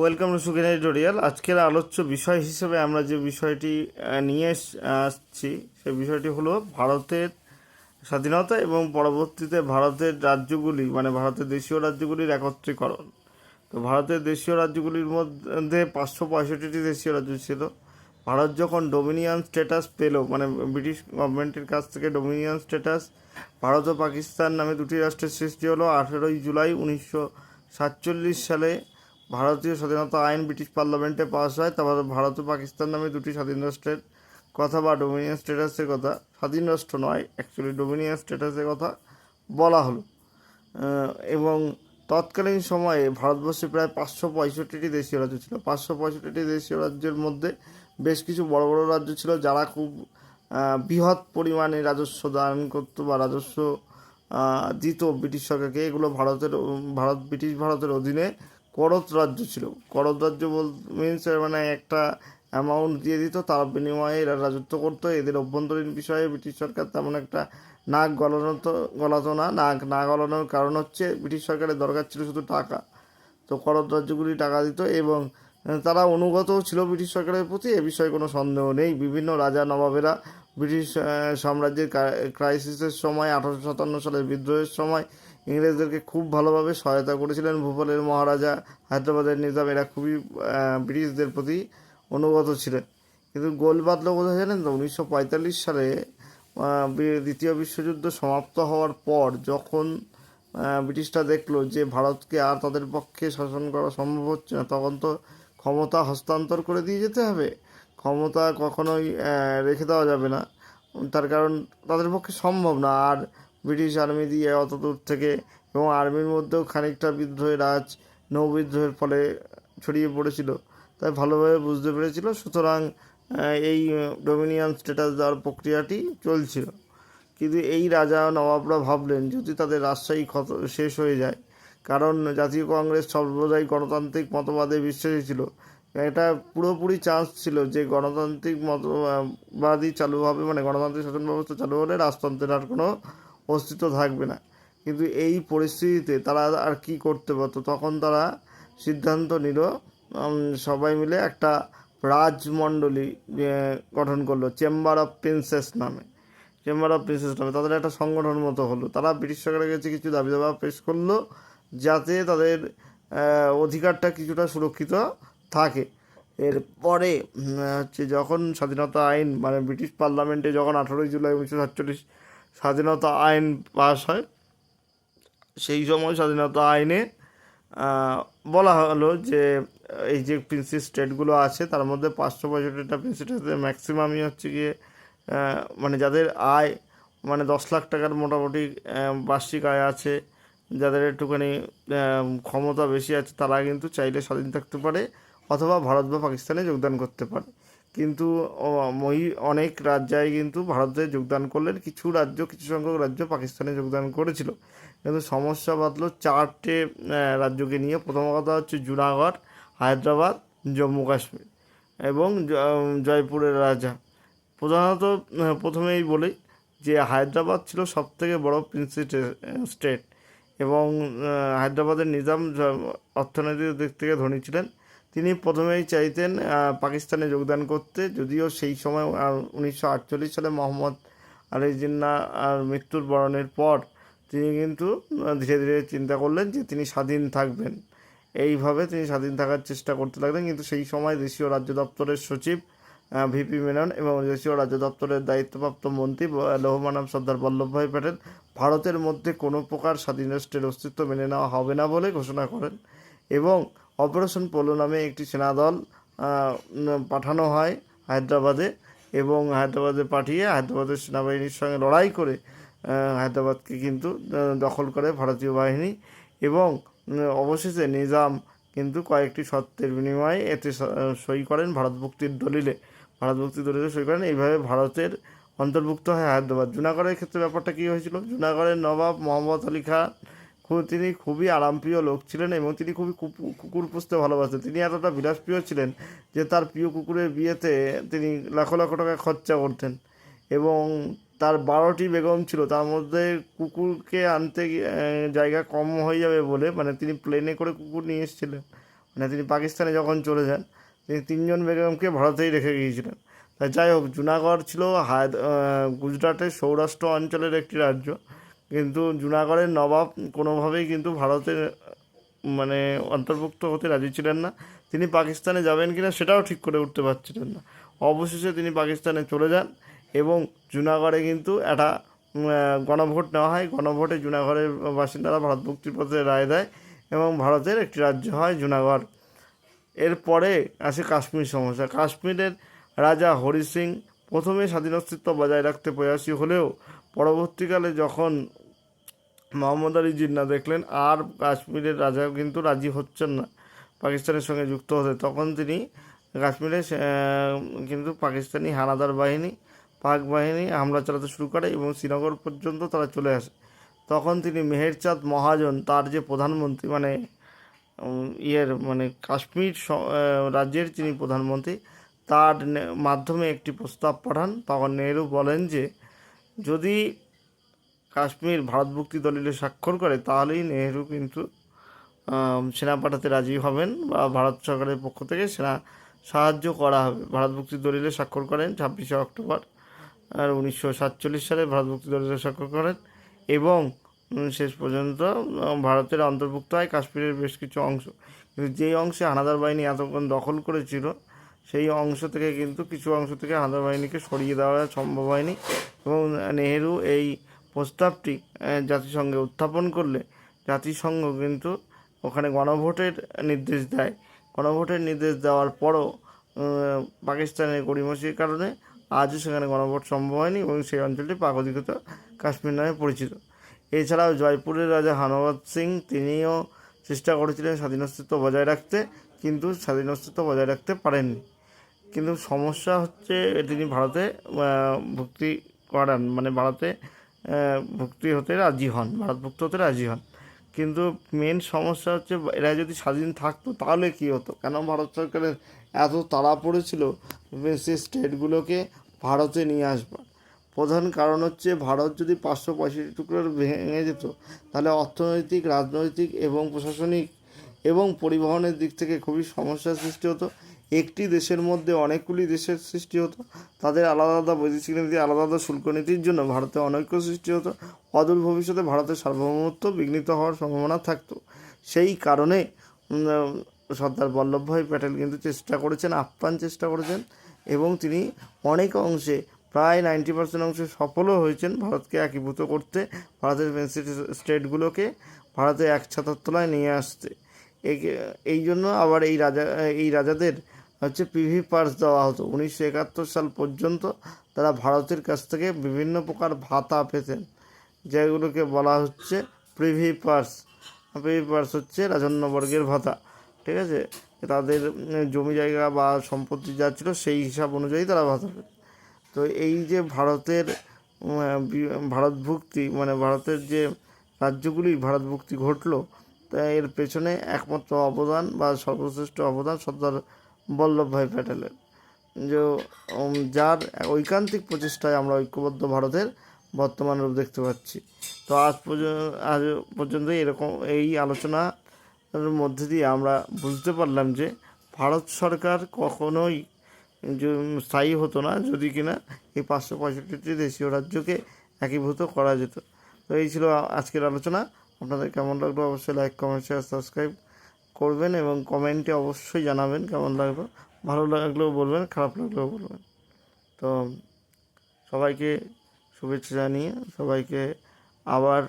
Welcome to editorial আজকের আলোচ্য বিষয় হিসেবে আমরা যে বিষয়টি নিয়ে আসছি, সেই বিষয়টি হলো ভারতের স্বাধীনতা এবং পরবর্তীতে ভারতের রাজ্যগুলি মানে ভারতের দেশীয় রাজ্যগুলির একত্রীকরণ। তো ভারতের দেশীয় রাজ্যগুলির মধ্যে পাঁচশো পঁয়ষট্টিটি দেশীয় রাজ্য ছিল। ভারত যখন ডোমিনিয়ান স্ট্যাটাস পেল মানে ব্রিটিশ গভর্নমেন্টের কাছ থেকে ডোমিনিয়ান স্ট্যাটাস ভারত ও পাকিস্তান নামে দুটি রাষ্ট্রের সৃষ্টি হলো আঠেরোই জুলাই উনিশশো সাতচল্লিশ সালে। ভারতীয় স্বাধীনতা আইন ব্রিটিশ পার্লামেন্টে পাস হয়, তারপর ভারত ও পাকিস্তান নামে দুটি স্বাধীন রাষ্ট্রের কথা বা ডোমিনিয়ন স্ট্যাটাসের কথা। স্বাধীন রাষ্ট্র নয় অ্যাকচুয়ালি ডোমিনিয়ন স্ট্যাটাসের কথা বলা হলো। এবং তৎকালীন সময়ে ভারতবর্ষে প্রায় পাঁচশো পঁয়ষট্টিটি দেশীয় রাজ্য ছিল। পাঁচশো পঁয়ষট্টিটি দেশীয় রাজ্যের মধ্যে বেশ কিছু বড় বড় রাজ্য ছিল, যারা খুব বৃহৎ পরিমাণে রাজস্ব দান করতো বা রাজস্ব দিত ব্রিটিশ সরকারকে। এগুলো ভারতের, ভারত, ব্রিটিশ ভারতের অধীনে করত রাজ্য ছিল। করত রাজ্য বল মিনস মানে একটা অ্যামাউন্ট দিয়ে দিত, তার বিনিময়ে এরা রাজত্ব করতো। এদের অভ্যন্তরীণ বিষয়ে ব্রিটিশ সরকার তেমন একটা নাক গলানো তো, গলাতো না। নাক না গলানোর কারণ হচ্ছে ব্রিটিশ সরকারের দরকার ছিল শুধু টাকা। তো করত রাজ্যগুলি টাকা দিত এবং তারা অনুগতও ছিল ব্রিটিশ সরকারের প্রতি। এ বিষয়ে কোনো সন্দেহ নেই। বিভিন্ন রাজা নবাবেরা ব্রিটিশ সাম্রাজ্যের ক্রাইসিসের সময়, আঠারোশো সাতান্ন সালের বিদ্রোহের সময় ইংরেজদেরকে খুব ভালোভাবে সহায়তা করেছিলেন ভূপালের মহারাজা হায়দ্রাবাদের নিজাম। এরা খুবই ব্রিটিশদের প্রতি অনুগত ছিলেন। কিন্তু গোল বাদলো কোথায় জানেন তো? উনিশশো পঁয়তাল্লিশ সালে দ্বিতীয় বিশ্বযুদ্ধ সমাপ্ত হওয়ার পর যখন ব্রিটিশরা দেখল যে ভারতকে আর তাদের পক্ষে শাসন করা সম্ভব হচ্ছে না, তখন তো ক্ষমতা হস্তান্তর করে দিয়ে যেতে হবে। ক্ষমতা কখনোই রেখে দেওয়া যাবে না। তার কারণ তাদের পক্ষে সম্ভব না। আর ব্রিটিশ আর্মি দিয়ে অত দূর থেকে এবং আর্মির মধ্যেও খানিকটা বিদ্রোহের আজ নৌবিদ্রোহের ফলে ছড়িয়ে পড়েছিল। তাই ভালোভাবে বুঝতে পেরেছিল, সুতরাং এই ডোমিনিয়ন স্ট্যাটাস দেওয়ার প্রক্রিয়াটি চলছিল। কিন্তু এই রাজা নবাবরা ভাবলেন, যদি তাদের রাজশাহী ক্ষত শেষ হয়ে যায়, কারণ জাতীয় কংগ্রেস সর্বদাই গণতান্ত্রিক মতবাদে বিশ্বাসী ছিল, এটা পুরোপুরি চান্স ছিল যে গণতান্ত্রিক মতবাদই চালু হবে মানে গণতান্ত্রিক শাসন ব্যবস্থা চালু হলে রাজতন্ত্রের আর কোনো অস্তিত্ব থাকবে না। কিন্তু এই পরিস্থিতিতে তারা আর কি করতে পারতো? তখন তারা সিদ্ধান্ত নিল সবাই মিলে একটা রাজমণ্ডলী গঠন করল চেম্বার অফ প্রিন্সেস নামে। চেম্বার অফ প্রিন্সেস নামে। তাদের একটা সংগঠন মতো হলো। তারা ব্রিটিশ সরকারের কাছে কিছু দাবি দাবা পেশ করল, যাতে তাদের অধিকারটা কিছুটা সুরক্ষিত থাকে। এরপরে হচ্ছে যখন স্বাধীনতা আইন মানে ব্রিটিশ পার্লামেন্টে যখন আঠারোই জুলাই উনিশশো সাতচল্লিশ স্বাধীনতা আইন পাস হয়। সেই সময় স্বাধীনতা আইনে বলা হলো যে, এই যে প্রিন্সি স্টেটগুলো আছে, তার মধ্যে পাঁচশো পঁয়ষট্টিটা প্রিন্সি স্টেটের ম্যাক্সিমামই হচ্ছে গিয়ে মানে যাদের আয় মানে দশ লাখ টাকার মোটামুটি বার্ষিক আয় আছে, যাদের একটুখানি ক্ষমতা বেশি আছে, তারা কিন্তু চাইলে স্বাধীন থাকতে পারে, অথবা ভারত বা পাকিস্তানে যোগদান করতে পারে। কিন্তু মই অনেক রাজ্যায় কিন্তু ভারতে যোগদান করলেন। কিছু রাজ্য, কিছু সংখ্যক রাজ্য পাকিস্তানে যোগদান করেছিল। কিন্তু সমস্যা বাঁধলো চারটে রাজ্যকে নিয়ে। প্রথম কথা হচ্ছে জুনাগড়, হায়দ্রাবাদ, জম্মু কাশ্মীর এবং জয়পুরের রাজা। প্রধানত প্রথমেই বলি যে হায়দ্রাবাদ ছিল সব থেকে বড় প্রিন্সি স্টেট এবং হায়দ্রাবাদের নিজাম অর্থনৈতিক দিক থেকে ধনী ছিলেন। তিনি প্রথমেই চাইতেন পাকিস্তানে যোগদান করতে। যদিও সেই সময় উনিশশো আটচল্লিশ সালে মোহাম্মদ আলী জিন্না আর মৃত্যুর বরণের পর তিনি কিন্তু ধীরে ধীরে চিন্তা করলেন যে তিনি স্বাধীন থাকবেন। এইভাবে তিনি স্বাধীন থাকার চেষ্টা করতে লাগলেন। কিন্তু সেই সময় দেশীয় রাজ্য দপ্তরের সচিব ভিপি মেনন এবং দেশীয় রাজ্য দপ্তরের দায়িত্বপ্রাপ্ত মন্ত্রী লৌহমানব সর্দার বল্লভভাই প্যাটেল ভারতের মধ্যে কোনো প্রকার স্বাধীন রাষ্ট্রের অস্তিত্ব মেনে নেওয়া হবে না বলে ঘোষণা করেন। এবং অপারেশন পোলো নামে একটি সেনাদল পাঠানো হয় হায়দ্রাবাদে এবং হায়দ্রাবাদে পাঠিয়ে হায়দ্রাবাদের সেনাবাহিনীর সঙ্গে লড়াই করে হায়দ্রাবাদকে কিন্তু দখল করে ভারতীয় বাহিনী এবং অবশেষে নিজাম কিন্তু কয়েকটি শর্তের বিনিময়ে এতে সই করেন ভারত মুক্তির দলিলে। ভারত মুক্তির দলিলে সই করেন। এইভাবে ভারতের অন্তর্ভুক্ত হয় হায়দ্রাবাদ। জুনাগড়ের ক্ষেত্রে ব্যাপারটা কী হয়েছিল? জুনাগড়ের নবাব মোহাম্মদ আলী খু- তিনি খুবই আরামপ্রিয় লোক ছিলেন এবং তিনি খুবই কুকু- কুকুর পুষতে ভালোবাসতেন। তিনি এতটা বিলাসপ্রিয় ছিলেন যে তার প্রিয় কুকুরের বিয়েতে তিনি লাখো লাখো টাকা খরচা করতেন এবং তার বারোটি বেগম ছিল। তার মধ্যে কুকুরকে আনতে জায়গা কম হয়ে যাবে বলে মানে তিনি প্লেনে করে কুকুর নিয়ে এসেছিলেন। মানে তিনি পাকিস্তানে যখন চলে যান, তিনি তিনজন বেগমকে ভারতেই রেখে গিয়েছিলেন। তা যাই হোক, জুনাগড় ছিল হায়দ গুজরাটের সৌরাষ্ট্র অঞ্চলের একটি রাজ্য। কিন্তু জুনাগড়ের নবাব কোনোভাবেই কিন্তু ভারতের মানে অন্তর্ভুক্ত হতে রাজি ছিলেন না। তিনি পাকিস্তানে যাবেন কিনা সেটাও ঠিক করে উঠতে পারছিলেন না। অবশেষে তিনি পাকিস্তানে চলে যান এবং জুনাগড়ে কিন্তু একটা গণভোট নেওয়া হয়। গণভোটে জুনাগড়ের বাসিন্দারা ভারত মুক্তির পথে রায় দেয় এবং ভারতের একটি রাজ্য হয় জুনাগড়। এরপরে আসে কাশ্মীর সমস্যা। কাশ্মীরের রাজা হরি সিং প্রথমে স্বাধীন অস্তিত্ব বজায় রাখতে প্রয়াসী হলেও পরবর্তীকালে যখন মোহাম্মদ আলী জিন্না দেখলেন, আর কাশ্মীরের রাজা কিন্তু রাজি হচ্ছেন না, পাকিস্তানের সঙ্গে যুক্ত হতে, তখন তিনি কাশ্মীরে কিন্তু পাকিস্তানি হানাদার বাহিনী, পাক বাহিনী হামলা চালাতে শুরু করে এবং শ্রীনগর পর্যন্ত তারা চলে আসে। তখন তিনি মেহেরচাঁদ মহাজন, তার যে প্রধানমন্ত্রী মানে ইয়ের মানে কাশ্মীর রাজ্যের যিনি প্রধানমন্ত্রী, তার মাধ্যমে একটি প্রস্তাব পাঠান। তখন নেহরু বলেন যে যদি কাশ্মীর ভারতভুক্তি দলিলে স্বাক্ষর করে, তাহলেই নেহরু কিন্তু সেনা পাঠাতে রাজি হবেন বা ভারত সরকারের পক্ষ থেকে সেনা সাহায্য করা হবে। ভারত ভারতভুক্তি দলিলে স্বাক্ষর করেন ছাব্বিশে অক্টোবর, আর উনিশশো সাতচল্লিশ সালে ভারতভুক্তি দলিলে স্বাক্ষর করেন এবং শেষ পর্যন্ত ভারতের অন্তর্ভুক্ত হয় কাশ্মীরের বেশ কিছু অংশ। কিন্তু যেই অংশে হানাদার বাহিনী এতক্ষণ দখল করেছিল সেই অংশ থেকে কিন্তু কিছু অংশ থেকে হানাদার বাহিনীকে সরিয়ে দেওয়া সম্ভব হয়নি এবং নেহেরু এই প্রস্তাবটি জাতিসংঘে উত্থাপন করলে জাতিসংঘ কিন্তু ওখানে গণভোটের নির্দেশ দেয়। গণভোটের নির্দেশ দেওয়ার পরও পাকিস্তানের গড়িমসির কারণে আজও সেখানে গণভোট সম্ভব হয়নি এবং সেই অঞ্চলটি পাক অধিকৃত কাশ্মীর নামে পরিচিত। এছাড়াও জয়পুরের রাজা হানবত সিং তিনিও চেষ্টা করেছিলেন স্বাধীন অস্তিত্ব বজায় রাখতে, কিন্তু স্বাধীন অস্তিত্ব বজায় রাখতে পারেননি। কিন্তু সমস্যা হচ্ছে তিনি ভারতে ভুক্তি করান মানে ভারতে ভুক্তি হতে রাজি হন, ভারতভুক্ত হতে রাজি হন। কিন্তু মেন সমস্যা হচ্ছে এরা যদি স্বাধীন থাকতো তাহলে কি হতো? কেন ভারত সরকারের এত তাড়া পড়েছিল? সে স্টেটগুলোকে ভারতে নিয়ে আসবার। প্রধান কারণ হচ্ছে ভারত যদি পাঁচশো পঁয়ষট্টি টুকরো ভেঙে যেত, তাহলে অর্থনৈতিক, রাজনৈতিক এবং প্রশাসনিক এবং পরিবহনের দিক থেকে খুবই সমস্যার সৃষ্টি হতো। একটি দেশের মধ্যে অনেকগুলি দেশের সৃষ্টি হতো। তাদের আলাদা আলাদা বৈদেশিক নীতি আলাদা আলাদা শুল্ক নীতির জন্য ভারতে অনৈক্য সৃষ্টি হতো। অদূর ভবিষ্যতে ভারতের সার্বভৌমত্ব বিঘ্নিত হওয়ার সম্ভাবনা থাকতো। সেই কারণে সর্দার বল্লভভাই প্যাটেল কিন্তু চেষ্টা করেছেন, আপ্রাণ চেষ্টা করেছেন এবং তিনি অনেক অংশে, প্রায় নাইনটি পার্সেন্ট অংশে সফলও হয়েছেন ভারতকে একীভূত করতে। ভারতের স্টেটগুলোকে ভারতে এক ছাতার তলায় নিয়ে আসতে। এই- জন্য আবার এই রাজা, এই রাজাদের হচ্ছে পিভি পার্স দেওয়া হতো। উনিশশো একাত্তর সাল পর্যন্ত তারা ভারতের কাছ থেকে বিভিন্ন প্রকার ভাতা পেতেন, যেগুলোকে বলা হচ্ছে প্রিভি পার্স প্রিভি পার্স হচ্ছে রাজন্যবর্গের ভাতা, ঠিক আছে? তাদের জমি জায়গা বা সম্পত্তি যা ছিল সেই হিসাব অনুযায়ী তারা ভাতা পেত তো এই যে ভারতের ভারতভুক্তি মানে ভারতের যে রাজ্যগুলি ভারতভুক্তি ঘটলো, তা এর পেছনে একমাত্র অবদান বা সর্বশ্রেষ্ঠ অবদান সর্দার বল্লভভাই প্যাটেলের, যে যার ঐকান্তিক প্রচেষ্টায় আমরা ঐক্যবদ্ধ ভারতের বর্তমান রূপ দেখতে পাচ্ছি। তো আজ পর্যন্ত আজ পর্যন্ত এরকম, এই আলোচনার মধ্যে দিয়ে আমরা বুঝতে পারলাম যে ভারত সরকার কখনোই স্থায়ী হতো না, যদি কিনা এই পাঁচশো পঁয়ষট্টিটি দেশীয় রাজ্যকে একীভূত করা যেত। তো এই ছিল আজকের আলোচনা। আপনাদের কেমন লাগল অবশ্যই লাইক কমেন্ট শেয়ার সাবস্ক্রাইব করবেন এবং কমেন্টে অবশ্যই জানাবেন কেমন লাগল। ভালো লাগলেও বলবেন, খারাপ লাগলেও বলবেন। তো সবাইকে শুভেচ্ছা জানিয়ে সবাইকে আবার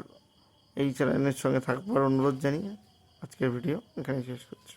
এই চ্যানেলের সঙ্গে থাকবার অনুরোধ জানিয়ে আজকের ভিডিও এখানে শেষ করছি।